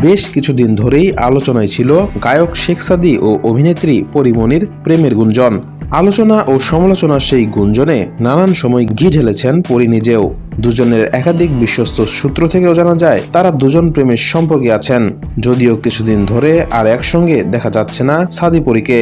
বেশ কিছুদিন ধরেই আলোচনায় ছিল গায়ক শেখ সাদি ও অভিনেত্রী পরিমণির প্রেমের গুঞ্জন। আলোচনা ও সমালোচনার সেই গুঞ্জনে নানান সময় ঘি ঢেলেছেন পরি নিজেও। দুজনের একাধিক বিশ্বস্ত সূত্র থেকেও জানা যায়, তারা দুজন প্রেমের সম্পর্কে আছেন। যদিও কিছুদিন ধরে আর একসঙ্গে দেখা যাচ্ছে না সাদি পরীকে।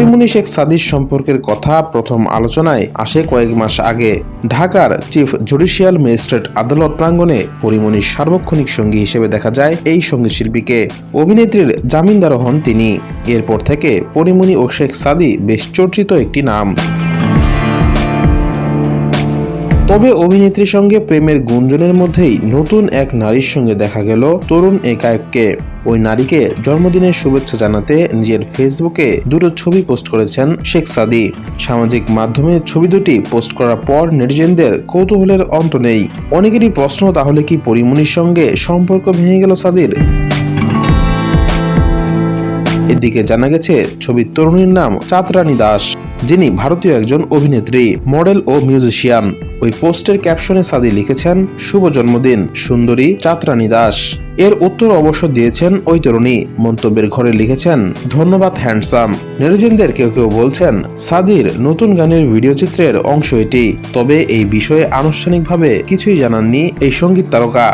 পরিমণি শেখ সাদির সম্পর্কের কথা প্রথম আলোচনায় আসে কয়েক মাস আগে। ঢাকার চিফ জুডিশিয়াল ম্যাজিস্ট্রেট আদালত প্রাঙ্গণে পরিমণির সার্বক্ষণিক সঙ্গী হিসেবে দেখা যায় এই সংগীত শিল্পীকে। অভিনেত্রীর জামিনদারও হন তিনি। এরপর থেকে পরিমণি ও শেখ সাদি বেশ চর্চিত একটি নাম। তবে অভিনেত্রীর সঙ্গে প্রেমের গুঞ্জনের মধ্যেই নতুন এক নারীর সঙ্গে দেখা গেল তরুণ এই গায়ককে ওই নারীকে জন্মদিনের শুভেচ্ছা জানাতে নিজের ফেসবুকে দুটো ছবি পোস্ট করেছেন শেখ সাদি। সামাজিক মাধ্যমে ছবি দুটি পোস্ট করার পর নেটিজেনদের কৌতূহলের অন্ত নেই। অনেকেরই প্রশ্ন, তাহলে কি পরিমণির সঙ্গে সম্পর্ক ভেঙে গেল সাদির? এদিকে জানা গেছে, ছবির তরুণীর নাম চাঁদরানী দাস, যিনি ভারতীয় একজন অভিনেত্রী, মডেল ও মিউজিশিয়ান। ওই পোস্টের ক্যাপশনে সাদি লিখেছেন, শুভ জন্মদিন, সুন্দরী চাঁদরানী দাস। এর উত্তর অবশ্য দিয়েছেন ওই তরুণী। মন্তব্যের ঘরে লিখেছেন, ধন্যবাদ, হ্যান্ডসাম। নেটিজেনদের কেউ কেউ বলছেন, সাদির নতুন গানের ভিডিও চিত্রের অংশ এটি। তবে এই বিষয়ে আনুষ্ঠানিকভাবে কিছুই জানাননি এই সংগীত তারকা।